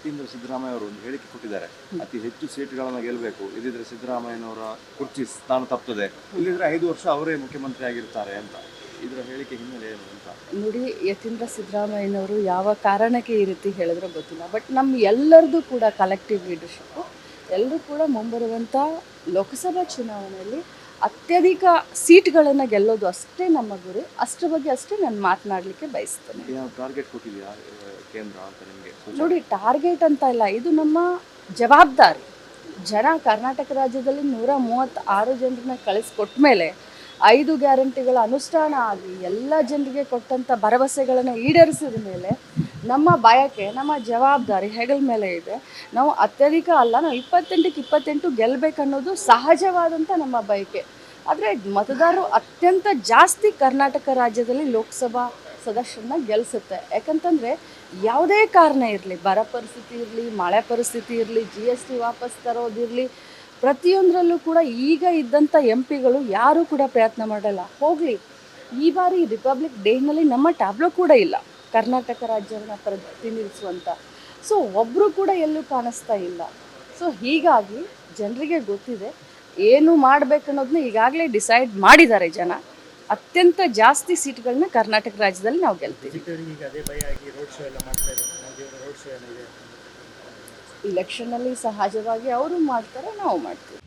ಯತೀಂದ್ರ ಸಿದ್ದರಾಮಯ್ಯ ಅವರು ಒಂದು ಹೇಳಿಕೆ ಕೊಟ್ಟಿದ್ದಾರೆ. ಅತಿ ಹೆಚ್ಚು ಸೀಟ್ಗಳನ್ನು ಗೆಲ್ಲಬೇಕು ಇದಿದ್ರೆ ಸಿದ್ದರಾಮಯ್ಯನವರ ಕುರ್ಚಿ ಸ್ಥಾನ ತಪ್ಪುತ್ತದೆ ಇಲ್ಲಿದ್ರೆ ಐದು ವರ್ಷ ಅವರೇ ಮುಖ್ಯಮಂತ್ರಿ ಆಗಿರ್ತಾರೆ ಅಂತ. ಇದರ ಹೇಳಿಕೆ ಹಿನ್ನೆಲೆ ಏನು ಅಂತ? ನೋಡಿ ಯತೀಂದ್ರ ಸಿದ್ದರಾಮಯ್ಯನವರು ಯಾವ ಕಾರಣಕ್ಕೆ ಈ ರೀತಿ ಹೇಳಿದ್ರೆ ಗೊತ್ತಿಲ್ಲ. ಬಟ್ ನಮ್ಮ ಎಲ್ಲರದು ಕೂಡ ಕಲೆಕ್ಟಿವ್ ಲೀಡರ್ಶಿಪ್ ಎಲ್ಲರೂ ಕೂಡ ಮುಂಬರುವಂಥ ಲೋಕಸಭಾ ಚುನಾವಣೆಯಲ್ಲಿ ಅತ್ಯಧಿಕ ಸೀಟ್ಗಳನ್ನು ಗೆಲ್ಲೋದು ಅಷ್ಟೇ ನಮ್ಮ ಗುರಿ. ಅಷ್ಟರ ಬಗ್ಗೆ ಅಷ್ಟೇ ನಾನು ಮಾತನಾಡಲಿಕ್ಕೆ ಬಯಸ್ತೇನೆ. ಟಾರ್ಗೆಟ್ ಕೊಟ್ಟಿದೆಯಾ ಕೇಂದ್ರ ಅಂತ ನಿಮಗೆ ನೋಡಿ, ಟಾರ್ಗೆಟ್ ಅಂತ ಇಲ್ಲ, ಇದು ನಮ್ಮ ಜವಾಬ್ದಾರಿ. ಜನ ಕರ್ನಾಟಕ ರಾಜ್ಯದಲ್ಲಿ ನೂರ ಮೂವತ್ತಾರು ಜನರನ್ನ ಕಳಿಸ್ಕೊಟ್ಟ ಮೇಲೆ ಐದು ಗ್ಯಾರಂಟಿಗಳ ಅನುಷ್ಠಾನ ಆಗಿ ಎಲ್ಲ ಜನರಿಗೆ ಕೊಟ್ಟಂಥ ಭರವಸೆಗಳನ್ನು ಈಡೇರಿಸಿದ ಮೇಲೆ ನಮ್ಮ ಬಯಕೆ, ನಮ್ಮ ಜವಾಬ್ದಾರಿ ಹೆಗಲ ಮೇಲೆ ಇದೆ. ನಾವು ಅತ್ಯಧಿಕ ಅಲ್ಲ, ನಾವು ಇಪ್ಪತ್ತೆಂಟಕ್ಕೆ ಇಪ್ಪತ್ತೆಂಟು ಗೆಲ್ಲಬೇಕನ್ನೋದು ಸಹಜವಾದಂಥ ನಮ್ಮ ಬಯಕೆ. ಆದರೆ ಮತದಾರರು ಅತ್ಯಂತ ಜಾಸ್ತಿ ಕರ್ನಾಟಕ ರಾಜ್ಯದಲ್ಲಿ ಲೋಕಸಭಾ ಸದಸ್ಯರನ್ನ ಗೆಲ್ಲಿಸುತ್ತೆ ಯಾಕಂತಂದರೆ ಯಾವುದೇ ಕಾರಣ ಇರಲಿ, ಬರ ಪರಿಸ್ಥಿತಿ ಇರಲಿ, ಮಳೆ ಪರಿಸ್ಥಿತಿ ಇರಲಿ ಜಿ ಎಸ್ ಟಿ ವಾಪಸ್ ತರೋದಿರಲಿ ಪ್ರತಿಯೊಂದರಲ್ಲೂ ಕೂಡ ಈಗ ಇದ್ದಂಥ ಎಂ ಪಿಗಳು ಯಾರೂ ಕೂಡ ಪ್ರಯತ್ನ ಮಾಡಲ್ಲ. ಹೋಗಲಿ, ಈ ಬಾರಿ ರಿಪಬ್ಲಿಕ್ ಡೇನಲ್ಲಿ ನಮ್ಮ ಟ್ಯಾಬ್ಲೋ ಕೂಡ ಇಲ್ಲ. ಕರ್ನಾಟಕ ರಾಜ್ಯವನ್ನು ಪ್ರತಿನಿಧಿಸುವಂಥ ಸೊ ಒಬ್ಬರು ಕೂಡ ಎಲ್ಲೂ ಕಾಣಿಸ್ತಾ ಇಲ್ಲ. ಸೊ ಹೀಗಾಗಿ ಜನರಿಗೆ ಗೊತ್ತಿದೆ, ಏನು ಮಾಡಬೇಕನ್ನೋದನ್ನ ಈಗಾಗಲೇ ಡಿಸೈಡ್ ಮಾಡಿದ್ದಾರೆ ಜನ. ಅತ್ಯಂತ ಜಾಸ್ತಿ ಸೀಟ್ಗಳನ್ನ ಕರ್ನಾಟಕ ರಾಜ್ಯದಲ್ಲಿ ನಾವು ಗೆಲ್ತೀವಿ. ಇಲೆಕ್ಷನ್ ಈಗ ಅದೇ ಭಯ ರೋಡ್ ಶೋ ಎಲ್ಲ ಮಾಡ್ತಾ ಇದ್ದಾರೆ. ಮೋದಿಯವರ ರೋಡ್ ಶೋ ಏನಿದೆ? ಇಲೆಕ್ಷನ್ನಲ್ಲಿ ಸಹಜವಾಗಿ ಅವರು ಮಾಡ್ತಾರೆ ನಾವು ಮಾಡ್ತೀವಿ.